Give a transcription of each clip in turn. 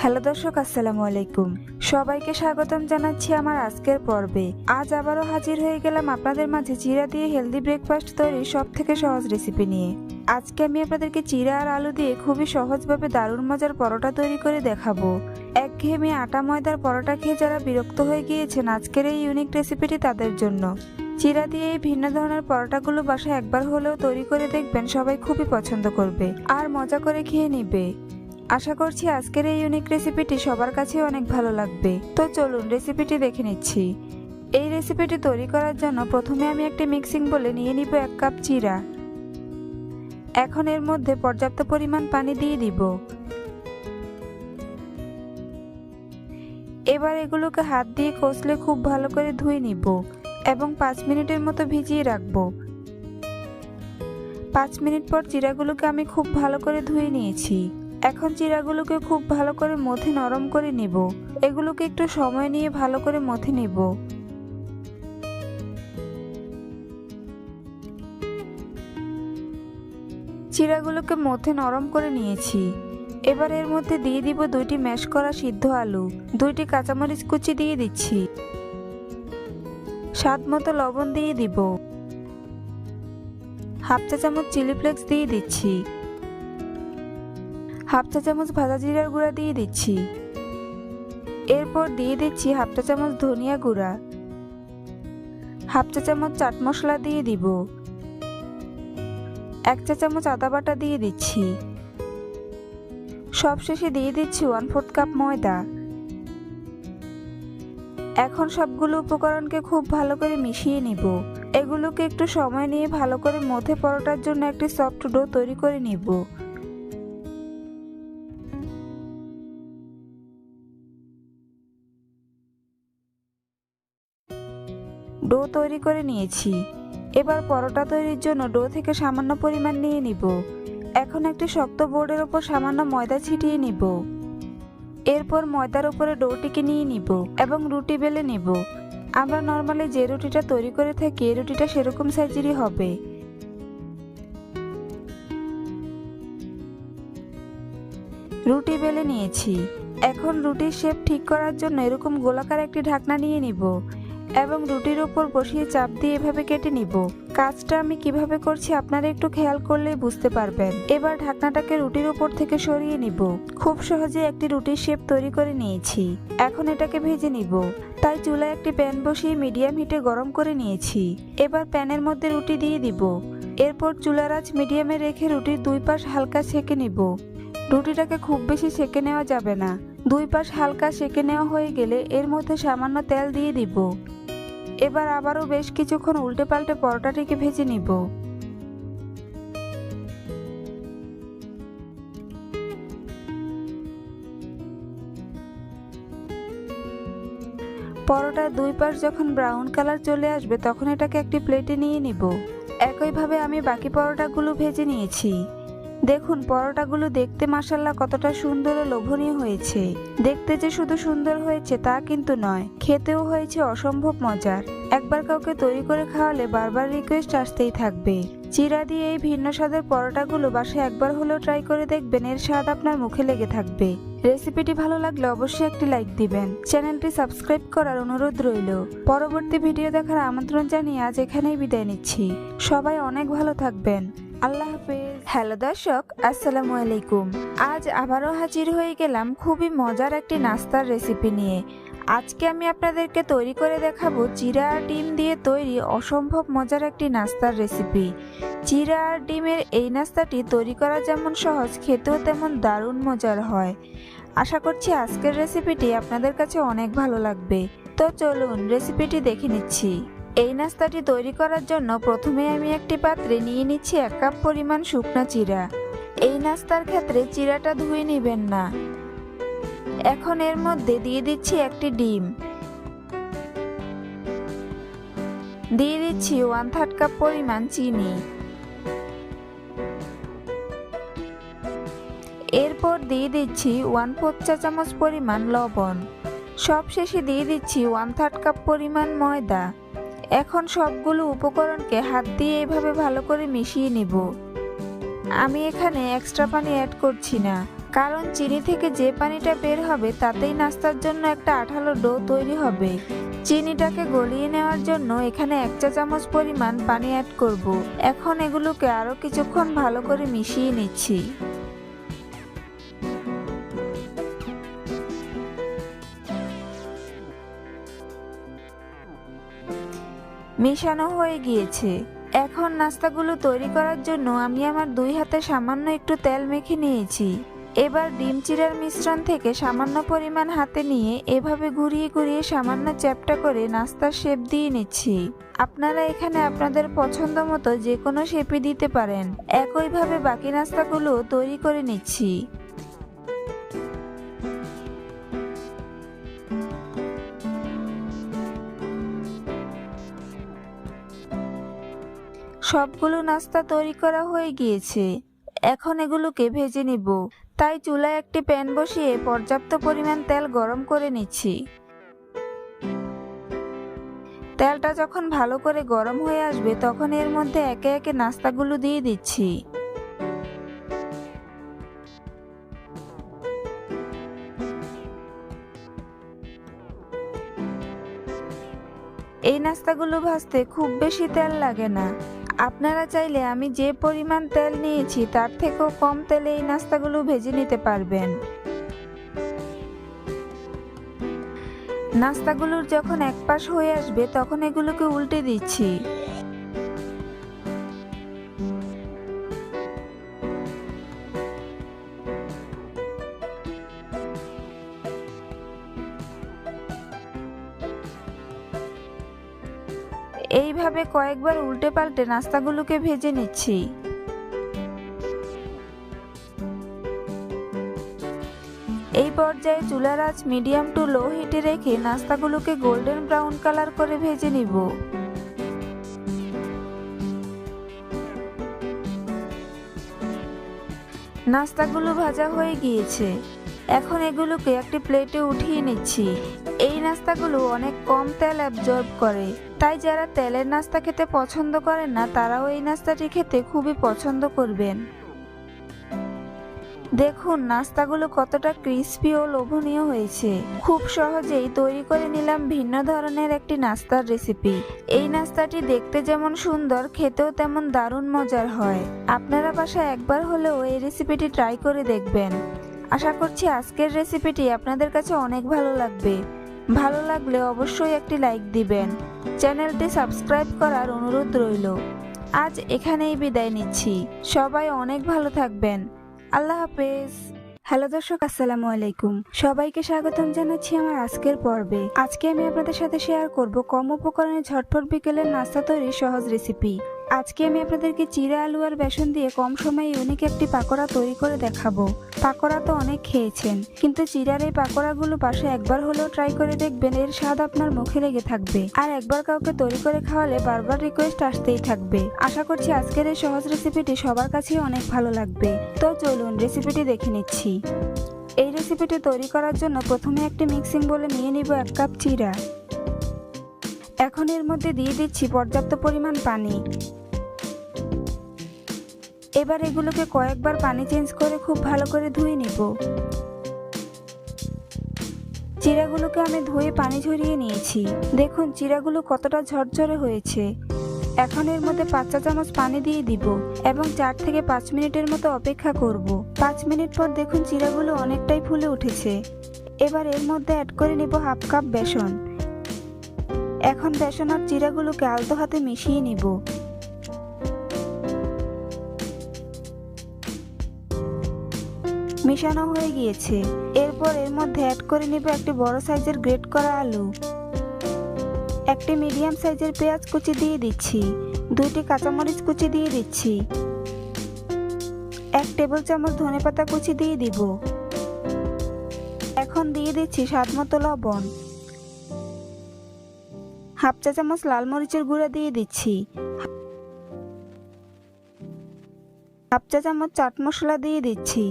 Hello দর্শক, আসসালামু আলাইকুম। সবাইকে স্বাগতম জানাচ্ছি আমার আজকের পর্বে। আজ আবারও হাজির হয়ে গেলাম আপনাদের মাঝে চিরা দিয়ে হেলদি ব্রেকফাস্ট তৈরির সব থেকে সহজ রেসিপি নিয়ে। আজকে আমি আপনাদেরকে চিরা আর আলু দিয়ে খুবই সহজভাবে দারুণ মজার পরোটা তৈরি করে দেখাবো। একঘেয়েমি আটা ময়দার পরোটা খেয়ে যারা বিরক্ত হয়ে গিয়েছেন, আজকের এই ইউনিক রেসিপিটি তাদের জন্য। চিরা দিয়ে এই ভিন্ন ধরনের পরোটাগুলো বাসায় একবার হলেও তৈরি করে দেখবেন সবাই খুবই পছন্দ করবে আর মজা করে খেয়ে নিবে। আশা করছি আজকের এই ইউনিক রেসিপিটি সবার কাছে অনেক ভালো লাগবে। তো চলুন রেসিপিটি দেখে নিচ্ছি। এই রেসিপিটি তৈরি করার জন্য প্রথমে আমি একটি মিক্সিং বলে নিয়ে নিব এক কাপ চিরা। এখন এর মধ্যে পর্যাপ্ত পরিমাণ পানি দিয়ে দিব। এবার এগুলোকে হাত দিয়ে কষলে খুব ভালো করে ধুয়ে নিব। এবং পাঁচ মিনিটের মতো ভিজিয়ে রাখব। পাঁচ মিনিট পর চিরাগুলোকে আমি খুব ভালো করে ধুয়ে নিয়েছি। এখন চিরাগুলোকে খুব ভালো করে মথে নরম করে নিব। এগুলোকে একটু সময় নিয়ে ভালো করে মথে নিব। চিরাগুলোকে মথে নরম করে নিয়েছি। এবার এর মধ্যে দিয়ে দিব দুইটি ম্যাশ করা সিদ্ধ আলু। দুইটি কাঁচামরিচ কুচি দিয়ে দিচ্ছি। স্বাদ মতো লবণ দিয়ে দিব। হাফ চা চামচ চিলি ফ্লেক্স দিয়ে দিচ্ছি। হাফ চা চামচ ভাজা জিরার গুঁড়া দিয়ে দিচ্ছি। এরপর দিয়ে দিচ্ছি হাফ চা চামচ ধনিয়া গুঁড়া। হাফ চা চামচ চাট মশলা দিয়ে দিব। এক চা চামচ আদা বাটা দিয়ে দিচ্ছি। সবশেষে দিয়ে দিচ্ছি ওয়ান ফোর্থ কাপ ময়দা। এখন সবগুলো উপকরণকে খুব ভালো করে মিশিয়ে নিব। এগুলোকে একটু সময় নিয়ে ভালো করে মধ্যে পরোটার জন্য একটি সফট ডো তৈরি করে নিব। ডো তৈরি করে নিয়েছি। এবার পরোটা তৈরির জন্য ডো থেকে সামান্য পরিমাণ নিয়ে নিব। এখন একটি শক্ত বোর্ডের ওপর সামান্য ময়দা ছিটিয়ে নিব। এরপর ময়দার উপরে ডোটিকে নিয়ে নিব এবং রুটি বেলে নিব। আমরা নর্মালি যে রুটিটা তৈরি করে থাকি, এই রুটিটা সেরকম সাইজেরই হবে। রুটি বেলে নিয়েছি। এখন রুটির শেপ ঠিক করার জন্য এরকম গোলাকার একটি ঢাকনা নিয়ে নিব। এবং রুটির উপর বসিয়ে চাপ দিয়ে এভাবে কেটে নিব। কাজটা আমি কীভাবে করছি আপনারা একটু খেয়াল করলেই বুঝতে পারবেন। এবার ঢাকনাটাকে রুটির উপর থেকে সরিয়ে নিব। খুব সহজে একটি রুটির শেপ তৈরি করে নিয়েছি। এখন এটাকে ভেজে নিব। তাই চুলায় একটি প্যান বসিয়ে মিডিয়াম হিটে গরম করে নিয়েছি। এবার প্যানের মধ্যে রুটি দিয়ে দিব। এরপর চুলার আঁচ মিডিয়ামে রেখে রুটির দুই পাশ হালকা সেকে নিব। রুটিটাকে খুব বেশি সেকে নেওয়া যাবে না। দুই পাশ হালকা সেকে নেওয়া হয়ে গেলে এর মধ্যে সামান্য তেল দিয়ে দিব। এবার আবারও বেশ কিছুক্ষণ উল্টে পাল্টে পরোটাটিকে ভেজে নিব। পরোটার দুই পাশ যখন ব্রাউন কালার চলে আসবে, তখন এটাকে একটি প্লেটে নিয়ে নিব। একইভাবে আমি বাকি পরোটাগুলো ভেজে নিয়েছি। দেখুন, পরোটাগুলো দেখতে মাসাল্লাহ কতটা সুন্দর ও লোভনীয় হয়েছে। দেখতে যে শুধু সুন্দর হয়েছে তা কিন্তু নয়, খেতেও হয়েছে অসম্ভব মজার। একবার কাউকে তৈরি করে খাওয়ালে বারবার রিকোয়েস্ট আসতেই থাকবে। চিরা দিয়ে এই ভিন্ন স্বাদের পরোটাগুলো বাসায় একবার হলেও ট্রাই করে দেখবেন, এর স্বাদ আপনার মুখে লেগে থাকবে। রেসিপিটি ভালো লাগলে অবশ্যই একটি লাইক দিবেন। চ্যানেলটি সাবস্ক্রাইব করার অনুরোধ রইল। পরবর্তী ভিডিও দেখার আমন্ত্রণ জানিয়ে আজ এখানেই বিদায় নিচ্ছি। সবাই অনেক ভালো থাকবেন। আল্লাহ হাফেজ। হ্যালো দর্শক, আসসালামু আলাইকুম। আজ আবারও হাজির হয়ে গেলাম খুবই মজার একটি নাস্তার রেসিপি নিয়ে। আজকে আমি আপনাদেরকে তৈরি করে দেখাবো চিরা আর ডিম দিয়ে তৈরি অসম্ভব মজার একটি নাস্তার রেসিপি চিরা আর ডিমের এই নাস্তাটি তৈরি করা যেমন সহজ, খেতেও তেমন দারুণ মজার হয়। আশা করছি আজকের রেসিপিটি আপনাদের কাছে অনেক ভালো লাগবে। তো চলুন রেসিপিটি দেখে নিচ্ছি। এই নাস্তাটি তৈরি করার জন্য প্রথমে আমি একটি পাত্রে নিয়ে নিচ্ছি এক কাপ পরিমাণ শুকনা চিরা। এই নাস্তার ক্ষেত্রে চিরাটা ধুয়ে নেবেন না। এখন এর মধ্যে দিয়ে দিচ্ছি একটি ডিম। দিয়ে দিচ্ছি ওয়ান থার্ড কাপ পরিমাণ চিনি। এরপর দিয়ে দিচ্ছি ওয়ান ফোর্থ চা চামচ পরিমাণ লবণ। সবশেষে দিয়ে দিচ্ছি ওয়ান থার্ড কাপ পরিমাণ ময়দা। এখন সবগুলো উপকরণকে হাত দিয়ে এভাবে ভালো করে মিশিয়ে নেব। আমি এখানে এক্সট্রা পানি অ্যাড করছি না, কারণ চিনি থেকে যে পানিটা বের হবে তাতেই নাস্তার জন্য একটা আঠালো ডো তৈরি হবে। চিনিটাকে গলিয়ে নেওয়ার জন্য এখানে এক চা চামচ পরিমাণ পানি অ্যাড করব। এখন এগুলোকে আরও কিছুক্ষণ ভালো করে মিশিয়ে নিচ্ছি। মেশানো হয়ে গিয়েছে। এখন নাস্তাগুলো তৈরি করার জন্য আমি আমার দুই হাতে সামান্য একটু তেল মেখে নিয়েছি। এবার ডিম চিরার মিশ্রণ থেকে সামান্য পরিমাণ হাতে নিয়ে এভাবে ঘুরিয়ে ঘুরিয়ে সামান্য চ্যাপটা করে নাস্তার শেপ দিয়ে নিচ্ছি। আপনারা এখানে আপনাদের পছন্দ মতো যে কোনো শেপই দিতে পারেন। একইভাবে বাকি নাস্তাগুলো তৈরি করে নিচ্ছি। সবগুলো নাস্তা তৈরি করা হয়ে গিয়েছে। এখন এগুলোকে ভেজে নিব। তাই চুলায় একটি প্যান বসিয়ে পর্যাপ্ত পরিমাণ তেল গরম করে নিচ্ছি। তেলটা যখন ভালো করে গরম হয়ে আসবে, তখন এর মধ্যে একে একে নাস্তাগুলো দিয়ে দিচ্ছি। এই নাস্তাগুলো ভাজতে খুব বেশি তেল লাগে না। আপনারা চাইলে আমি যে পরিমাণ তেল নিয়েছি, তার থেকেও কম তেলে এই নাস্তাগুলো ভেজে নিতে পারবেন। নাস্তাগুলোর যখন এক পাশ হয়ে আসবে, তখন এগুলোকে উল্টে দিচ্ছি। এইভাবে কয়েকবার উল্টে পাল্টে নাস্তাগুলোকে ভেজে নিচ্ছি। এই পর্যায়ে চুলার আঁচ মিডিয়াম টু লো হিটে রেখে নাস্তাগুলোকে গোল্ডেন ব্রাউন কালার করে ভেজে নিব। নাস্তাগুলো ভাজা হয়ে গিয়েছে। এখন এগুলোকে একটি প্লেটে উঠিয়ে নিচ্ছি। এই নাস্তাগুলো অনেক কম তেল অ্যাবজর্ব করে। তাই যারা তেলের নাস্তা খেতে পছন্দ করেন না, তারাও এই নাস্তাটি খেতে খুবই পছন্দ করবেন। দেখুন, নাস্তাগুলো কতটা ক্রিস্পি ও লোভনীয় হয়েছে। খুব সহজেই তৈরি করে নিলাম ভিন্ন ধরনের একটি নাস্তার রেসিপি। এই নাস্তাটি দেখতে যেমন সুন্দর, খেতেও তেমন দারুণ মজার হয়। আপনারা বাসায় একবার হলেও এই রেসিপিটি ট্রাই করে দেখবেন। আশা করছি আজকের রেসিপিটি আপনাদের কাছে অনেক ভালো লাগবে। ভালো লাগলে অবশ্যই একটি লাইক দিবেন। চ্যানেলটি সাবস্ক্রাইব করার অনুরোধ রইল। আজ এখানেই বিদায় নিচ্ছি। সবাই অনেক ভালো থাকবেন। আল্লাহ হাফেজ। হ্যালো দর্শক, আসসালামু আলাইকুম। সবাইকে স্বাগতম জানাচ্ছি আমার আজকের পর্বে। আজকে আমি আপনাদের সাথে শেয়ার করব কম উপকরণে ঝটপট বিকেলের নাস্তা তৈরির সহজ রেসিপি আজকে আমি আপনাদেরকে চিরা আলু আর বেসন দিয়ে কম সময়ে ইউনিক একটি পাকোড়া তৈরি করে দেখাবো। পাকোড়া তো অনেক খেয়েছেন, কিন্তু চিরার এই পাকোড়াগুলো পাশে একবার হলেও ট্রাই করে দেখবেন, এর স্বাদ আপনার মুখে লেগে থাকবে। আর একবার কাউকে তৈরি করে খাওয়ালে বারবার রিকোয়েস্ট আসতেই থাকবে। আশা করছি আজকের এই সহজ রেসিপিটি সবার কাছেই অনেক ভালো লাগবে। তো চলুন রেসিপিটি দেখে নিচ্ছি। এই রেসিপিটি তৈরি করার জন্য প্রথমে একটি মিক্সিং বলে নিয়ে নিব এক কাপ চিরা এখন এর মধ্যে দিয়ে দিচ্ছি পর্যাপ্ত পরিমাণ পানি। এবার এগুলোকে কয়েকবার পানি চেঞ্জ করে খুব ভালো করে ধুয়ে নিব। চিরাগুলোকে আমি ধুয়ে পানি ঝরিয়ে নিয়েছি। দেখুন, চিরাগুলো কতটা ঝরঝরে হয়েছে। এখন এর মধ্যে পাঁচ চা চামচ পানি দিয়ে দিব এবং চার থেকে পাঁচ মিনিটের মতো অপেক্ষা করব। পাঁচ মিনিট পর দেখুন, চিরাগুলো অনেকটাই ফুলে উঠেছে। এবার এর মধ্যে অ্যাড করে নিব হাফ কাপ বেসন। এখন বেসন আর চিরাগুলোকে আলতো হাতে মিশিয়ে নিব। মিশানো হয়ে গিয়েছে। এরপর এর মধ্যে অ্যাড করে নিব একটি বড় সাইজের গ্রেট করা আলু। একটি মিডিয়াম সাইজের পেঁয়াজ কুচি দিয়ে দিচ্ছি। দুইটি কাঁচামরিচ কুচি দিয়ে দিচ্ছি। এক টেবিল চামচ ধনেপাতা কুচি দিয়ে দিব। এখন দিয়ে দিচ্ছি স্বাদ মতো লবণ। হাফ চা চামচ লাল মরিচের গুঁড়া দিয়ে দিচ্ছি। হাফ চা চামচ চাট মশলা দিয়ে দিচ্ছি।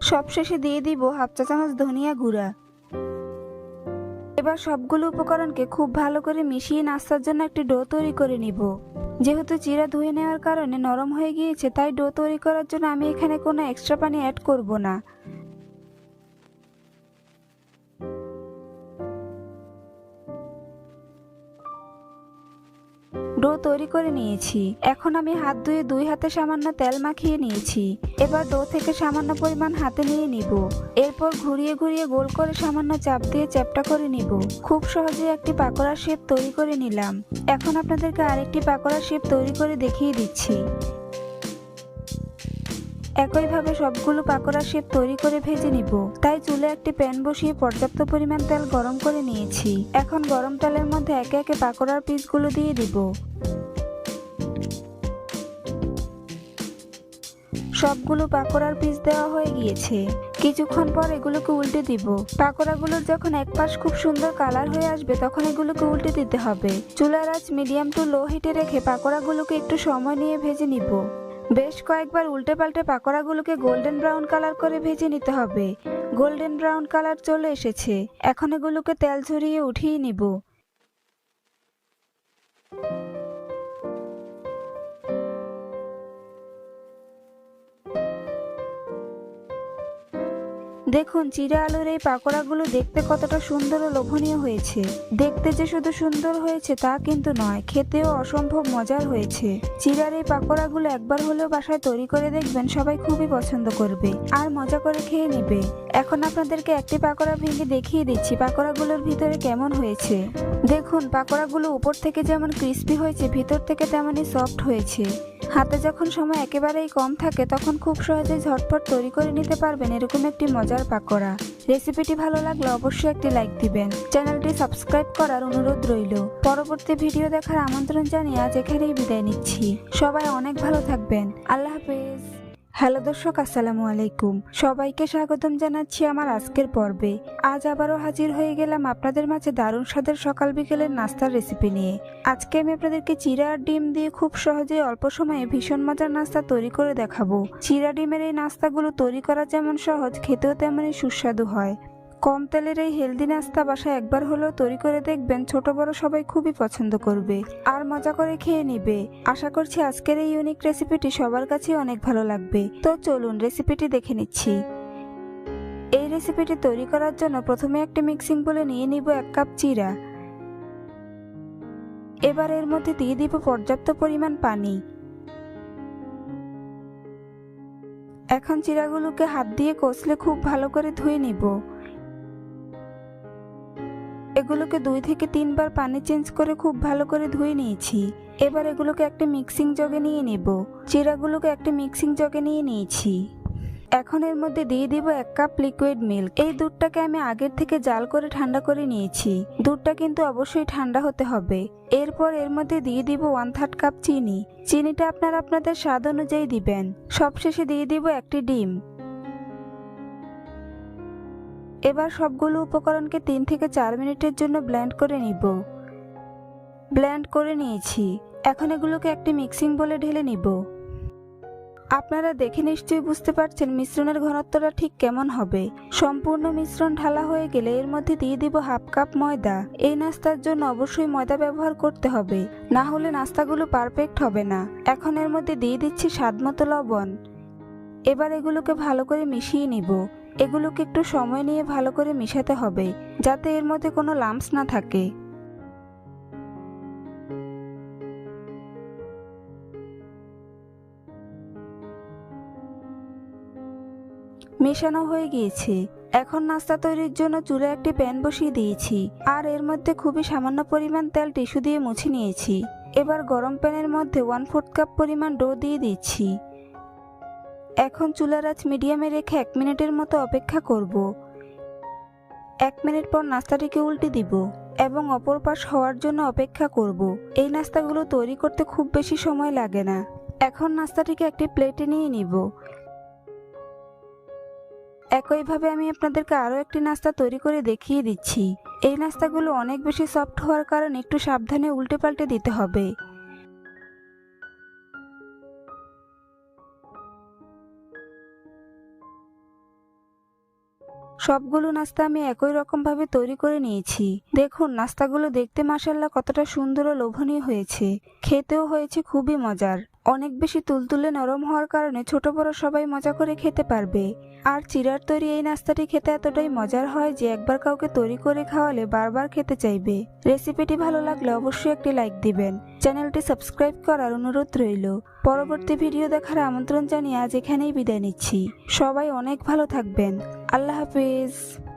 সবশেষে দিয়ে দিব হাফ চা চামচ ধনিয়া গুঁড়া। এবার সবগুলো উপকরণকে খুব ভালো করে মিশিয়ে নাস্তার জন্য একটি ডো তৈরি করে নিব। যেহেতু চিরা ধুয়ে নেওয়ার কারণে নরম হয়ে গিয়েছে, তাই ডো তৈরি করার জন্য আমি এখানে কোনো এক্সট্রা পানি অ্যাড করব না। ডো তৈরি করে নিয়েছি। এখন আমি হাত ধুয়ে দুই হাতে সামান্য তেল মাখিয়ে নিয়েছি। এবার ডো থেকে সামান্য পরিমাণ হাতে নিয়ে নিব। এরপর ঘুরিয়ে ঘুরিয়ে গোল করে সামান্য চাপ দিয়ে চ্যাপটা করে নিব। খুব সহজে একটি পাকোড়ার শেপ তৈরি করে নিলাম। এখন আপনাদেরকে আরেকটি পাকোড়ার শেপ তৈরি করে দেখিয়ে দিচ্ছি। একইভাবে সবগুলো পাকোড়ার শেপ তৈরি করে ভেজে নিব। তাই চুলে একটি প্যান বসিয়ে পর্যাপ্ত পরিমাণ তেল গরম করে নিয়েছি। এখন গরম তেলের মধ্যে একে একে পাকোড়ার পিসগুলো দিয়ে দিব। সবগুলো পাকোড়ার পিস দেওয়া হয়ে গিয়েছে। কিছুক্ষণ পর এগুলোকে উল্টে দিব। পাকোড়াগুলোর যখন এক পাশ খুব সুন্দর কালার হয়ে আসবে, তখন এগুলোকে উল্টে দিতে হবে। চুলার আঁচ মিডিয়াম টু লো হিটে রেখে পাকোড়াগুলোকে একটু সময় নিয়ে ভেজে নিব। বেশ কয়েকবার উল্টে পাল্টে পাকোড়াগুলোকে গোল্ডেন ব্রাউন কালার করে ভেজে নিতে হবে। গোল্ডেন ব্রাউন কালার চলে এসেছে। এখন এগুলোকে তেল ঝরিয়ে উঠিয়ে নিব। দেখুন চিরা আলুর এই পাকোড়াগুলো দেখতে কতটা সুন্দর ও লোভনীয় হয়েছে। দেখতে যে শুধু সুন্দর হয়েছে তা কিন্তু নয়, খেতেও অসম্ভব মজার হয়েছে। চিরার এই পাকোড়াগুলো একবার হলেও বাসায় তৈরি করে দেখবেন, সবাই খুবই পছন্দ করবে। আর মজা করে খেয়ে নেবে। এখন আপনাদেরকে একটি পাকোড়া ভেঙে দেখিয়ে দিচ্ছি, পাকোড়াগুলোর ভিতরে কেমন হয়েছে। দেখুন, পাকোড়াগুলো উপর থেকে যেমন ক্রিস্পি হয়েছে, ভিতর থেকে তেমনই সফট হয়েছে। হাতে যখন সময় একেবারেই কম থাকে, তখন খুব সহজে ঝটপট তৈরি করে নিতে পারবেন এরকম একটি মজার পাকোড়া। রেসিপিটি ভালো লাগলে অবশ্যই একটি লাইক দিবেন। চ্যানেলটি সাবস্ক্রাইব করার অনুরোধ রইল। পরবর্তী ভিডিও দেখার আমন্ত্রণ জানিয়ে আজ এখানেই বিদায় নিচ্ছি। সবাই অনেক ভালো থাকবেন। আল্লাহ হাফেজ। হ্যালো দর্শক, আসসালামু আলাইকুম। সবাইকে স্বাগতম জানাচ্ছি আমার আজকের পর্বে। আজ আবারও হাজির হয়ে গেলাম আপনাদের মাঝে দারুণ স্বাদের সকাল বিকেলের নাস্তার রেসিপি নিয়ে। আজকে আমি আপনাদেরকে চিরা আর ডিম দিয়ে খুব সহজে অল্প সময়ে ভীষণ মজার নাস্তা তৈরি করে দেখাবো। চিরা ডিমের এই নাস্তাগুলো তৈরি করা যেমন সহজ, খেতেও তেমনই সুস্বাদু হয়। কম তেলের এই হেলদি নাস্তা বাসায় একবার হলেও তৈরি করে দেখবেন ছোট বড় সবাই খুবই পছন্দ করবে। আর মজা করে খেয়ে নিবে। আশা করছি আজকের এই ইউনিক রেসিপিটি সবার কাছেই অনেক ভালো লাগবে। তো চলুন রেসিপিটি দেখে নিচ্ছি। এই রেসিপিটি তৈরি করার জন্য প্রথমে একটি মিক্সিং বলে নিয়ে নিব এক কাপ চিরা। এবার এর মধ্যে দিয়ে দিব পর্যাপ্ত পরিমাণ পানি। এখন চিরাগুলোকে হাত দিয়ে কষলে খুব ভালো করে ধুয়ে নিব। এগুলোকে দুই থেকে তিনবার পানি চেঞ্জ করে খুব ভালো করে ধুয়ে নিয়েছি। এবার এগুলোকে একটা মিক্সিং জগে নিয়ে নেব। চিরাগুলোকে একটা মিক্সিং জগে নিয়ে নিয়েছি। এখন এর মধ্যে দিয়ে দিব এক কাপ লিকুইড মিল্ক এই দুধটাকে আমি আগের থেকে জাল করে ঠান্ডা করে নিয়েছি। দুধটা কিন্তু অবশ্যই ঠান্ডা হতে হবে। এরপর এর মধ্যে দিয়ে দিব ওয়ান থার্ড কাপ চিনি। চিনিটা আপনারা আপনাদের স্বাদ অনুযায়ী দিবেন। সবশেষে দিয়ে দিব একটি ডিম। এবার সবগুলো উপকরণকে তিন থেকে চার মিনিটের জন্য ব্লেন্ড করে নিব। ব্লেন্ড করে নিয়েছি। এখন এগুলোকে একটি মিক্সিং বলে ঢেলে নিব। আপনারা দেখে নিশ্চয়ই বুঝতে পারছেন মিশ্রণের ঘনত্বটা ঠিক কেমন হবে। সম্পূর্ণ মিশ্রণ ঢালা হয়ে গেলে এর মধ্যে দিয়ে দিব হাফ কাপ ময়দা। এই নাস্তার জন্য অবশ্যই ময়দা ব্যবহার করতে হবে, না হলে নাস্তাগুলো পারফেক্ট হবে না। এখন এর মধ্যে দিয়ে দিচ্ছি স্বাদ মতো লবণ। এবার এগুলোকে ভালো করে মিশিয়ে নিব। এগুলোকে একটু সময় নিয়ে ভালো করে মিশাতে হবে, যাতে এর মধ্যে কোনো লাম্পস না থাকে। মেশানো হয়ে গিয়েছে। এখন নাস্তা তৈরির জন্য চুলে একটি প্যান বসিয়ে দিয়েছি, আর এর মধ্যে খুবই সামান্য পরিমাণ তেল টিস্যু দিয়ে মুছে নিয়েছি। এবার গরম প্যানের মধ্যে ওয়ান ফোর্থ কাপ পরিমাণ ডো দিয়ে দিচ্ছি। এখন চুলার আঁচ মিডিয়ামে রেখে এক মিনিটের মতো অপেক্ষা করব। এক মিনিট পর নাস্তাটিকে উল্টে দিব এবং অপর পাশ হওয়ার জন্য অপেক্ষা করব। এই নাস্তাগুলো তৈরি করতে খুব বেশি সময় লাগে না। এখন নাস্তাটিকে একটি প্লেটে নিয়ে নিব। একইভাবে আমি আপনাদেরকে আরও একটি নাস্তা তৈরি করে দেখিয়ে দিচ্ছি। এই নাস্তাগুলো অনেক বেশি সফট হওয়ার কারণে একটু সাবধানে উল্টে পাল্টে দিতে হবে। সবগুলো নাস্তা আমি একই রকমভাবে তৈরি করে নিয়েছি। দেখুন, নাস্তাগুলো দেখতে মাসাল্লাহ কতটা সুন্দর ও লোভনীয় হয়েছে। খেতেও হয়েছে খুবই মজার। অনেক বেশি তুলতুলে নরম হওয়ার কারণে ছোট বড় সবাই মজা করে খেতে পারবে। আর চিরার তৈরি এই নাস্তাটি খেতে এতটাই মজার হয় যে একবার কাউকে তৈরি করে খাওয়ালে বারবার খেতে চাইবে। রেসিপিটি ভালো লাগলে অবশ্যই একটি লাইক দিবেন। চ্যানেলটি সাবস্ক্রাইব করার অনুরোধ রইল। পরবর্তী ভিডিও দেখার আমন্ত্রণ জানিয়ে আজ এখানেই বিদায় নিচ্ছি। সবাই অনেক ভালো থাকবেন। আল্লাহ হাফিজ।